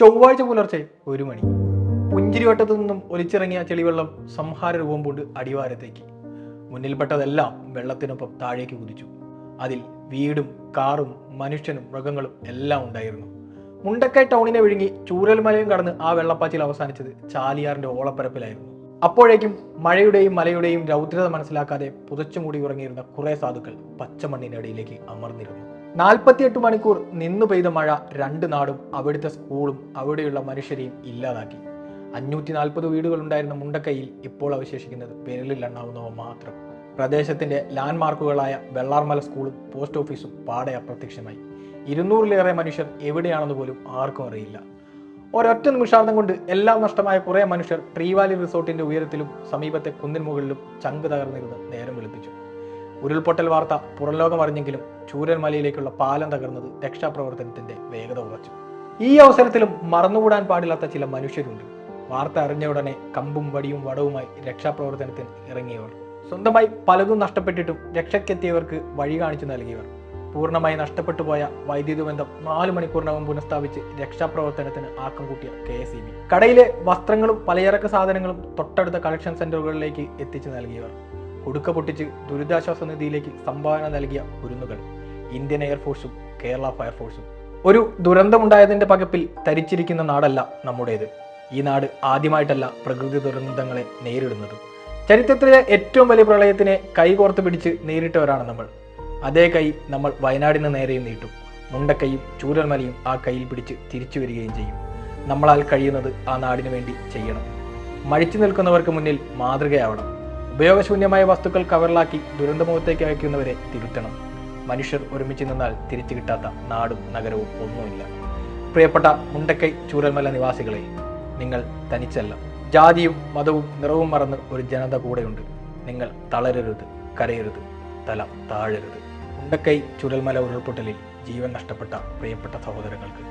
ചൊവ്വാഴ്ച പുലർച്ചെ ഒരു മണി. പുഞ്ചിരിവട്ടത്തു നിന്നും ഒലിച്ചിറങ്ങിയ ചെളിവെള്ളം സംഹാര രൂപം കൊണ്ട് അടിവാരത്തേക്ക്. മുന്നിൽപ്പെട്ടതെല്ലാം വെള്ളത്തിനൊപ്പം താഴേക്ക് കുതിച്ചു. അതിൽ വീടും കാറും മനുഷ്യനും മൃഗങ്ങളും എല്ലാം ഉണ്ടായിരുന്നു. മുണ്ടക്കൈ ടൗണിനെ വിഴുങ്ങി ചൂരൽമലയും കടന്ന് ആ വെള്ളപ്പാച്ചിൽ അവസാനിച്ചത് ചാലിയാറിന്റെ ഓളപ്പരപ്പിലായിരുന്നു. അപ്പോഴേക്കും മഴയുടെയും മലയുടെയും രൗദ്രത മനസ്സിലാക്കാതെ പുതച്ചുമൂടി ഉറങ്ങിയിരുന്ന കുറേ സാധുക്കൾ പച്ചമണ്ണിനടിയിലേക്ക് അമർന്നിരുന്നു. നാൽപ്പത്തിയെട്ട് മണിക്കൂർ നിന്നു പെയ്ത മഴ രണ്ട് നാടും അവിടുത്തെ സ്കൂളും അവിടെയുള്ള മനുഷ്യരെയും ഇല്ലാതാക്കി. അഞ്ഞൂറ്റി നാൽപ്പത് വീടുകളുണ്ടായിരുന്ന മുണ്ടക്കൈയിൽ ഇപ്പോൾ അവശേഷിക്കുന്നത് വിരലിൽ എണ്ണാവുന്നവ മാത്രം. പ്രദേശത്തിന്റെ ലാൻഡ്മാർക്കുകളായ വെള്ളാർമല സ്കൂളും പോസ്റ്റ് ഓഫീസും പാടെ അപ്രത്യക്ഷമായി. ഇരുന്നൂറിലേറെ മനുഷ്യർ എവിടെയാണെന്ന് പോലും ആർക്കും അറിയില്ല. ഒരൊറ്റ നിമിഷാർത്ഥം കൊണ്ട് എല്ലാം നഷ്ടമായ കുറേ മനുഷ്യർ ട്രീവാലി റിസോർട്ടിന്റെ ഉയരത്തിലും സമീപത്തെ കുന്നിൻ മുകളിലും ചങ്ക് തകർന്നിരുന്ന് നേരം വെളുപ്പിച്ചു. ഉരുൾപൊട്ടൽ വാർത്ത പുറംലോകം അറിഞ്ഞെങ്കിലും ചൂരൽമലയിലേക്കുള്ള പാലം തകർന്നത് രക്ഷാപ്രവർത്തനത്തിന്റെ വേഗത കുറച്ചു ഈ അവസരത്തിലും മറന്നുകൂടാൻ പാടില്ലാത്ത ചില മനുഷ്യരുണ്ട്. വാർത്ത അറിഞ്ഞ ഉടനെ കമ്പും വടിയും വടവുമായി രക്ഷാപ്രവർത്തനത്തിന് ഇറങ്ങിയവർ. സ്വന്തമായി പലതും നഷ്ടപ്പെട്ടിട്ടും രക്ഷയ്ക്കെത്തിയവർക്ക് വഴി കാണിച്ചു നൽകിയവർ. പൂർണമായി നഷ്ടപ്പെട്ടു പോയ വൈദ്യുതി ബന്ധം നാല് മണിക്കൂറിനകം പുനഃസ്ഥാപിച്ച് രക്ഷാപ്രവർത്തനത്തിന് ആക്കം കൂട്ടിയ കെ എസ് ഇ ബി. കടയിലെ വസ്ത്രങ്ങളും പലചരക്ക് സാധനങ്ങളും തൊട്ടടുത്ത കളക്ഷൻ സെന്ററുകളിലേക്ക് എത്തിച്ചു നൽകിയവർ. കുടുക്ക പൊട്ടിച്ച് ദുരിതാശ്വാസ നിധിയിലേക്ക് സംഭാവന നൽകിയ കുരുന്നുകൾ ഇന്ത്യൻ എയർഫോഴ്സും കേരള ഫയർഫോഴ്സും ഒരു ദുരന്തമുണ്ടായതിന്റെ പകപ്പിൽ തരിച്ചിരിക്കുന്ന നാടല്ല നമ്മുടേത്. ഈ നാട് ആദ്യമായിട്ടല്ല പ്രകൃതി ദുരന്തങ്ങളെ നേരിടുന്നത്. ചരിത്രത്തിലെ ഏറ്റവും വലിയ പ്രളയത്തിനെ കൈകോർത്ത് പിടിച്ച് നേരിട്ടവരാണ് നമ്മൾ. അതേ കൈ നമ്മൾ വയനാടിന് നേരെയും നീട്ടും. മുണ്ടക്കൈയും ചൂരൽമലയും ആ കയ്യിൽ പിടിച്ച് തിരിച്ചു വരികയും ചെയ്യും. നമ്മളാൽ കഴിയുന്നത് ആ നാടിനു വേണ്ടി ചെയ്യണം. മഴിച്ചു നിൽക്കുന്നവർക്ക് മുന്നിൽ മാതൃകയാവണം. ഉപയോഗശൂന്യമായ വസ്തുക്കൾ കവറിലാക്കി ദുരന്തമുഖത്തേക്ക് അയക്കുന്നവരെ തിരുത്തണം. മനുഷ്യർ ഒരുമിച്ച് നിന്നാൽ തിരിച്ചു കിട്ടാത്ത നാടും നഗരവും ഒന്നുമില്ല. പ്രിയപ്പെട്ട മുണ്ടക്കൈ ചൂരൽമല നിവാസികളെ നിങ്ങൾ തനിച്ചല്ല. ജാതിയും മതവും നിറവും മറന്ന് ഒരു ജനത കൂടെയുണ്ട്. നിങ്ങൾ തളരരുത് കരയരുത് തല താഴരുത്. മുണ്ടക്കൈ ചുരൽമല ഉരുൾപൊട്ടലിൽ ജീവൻ നഷ്ടപ്പെട്ട പ്രിയപ്പെട്ട സഹോദരങ്ങൾക്ക്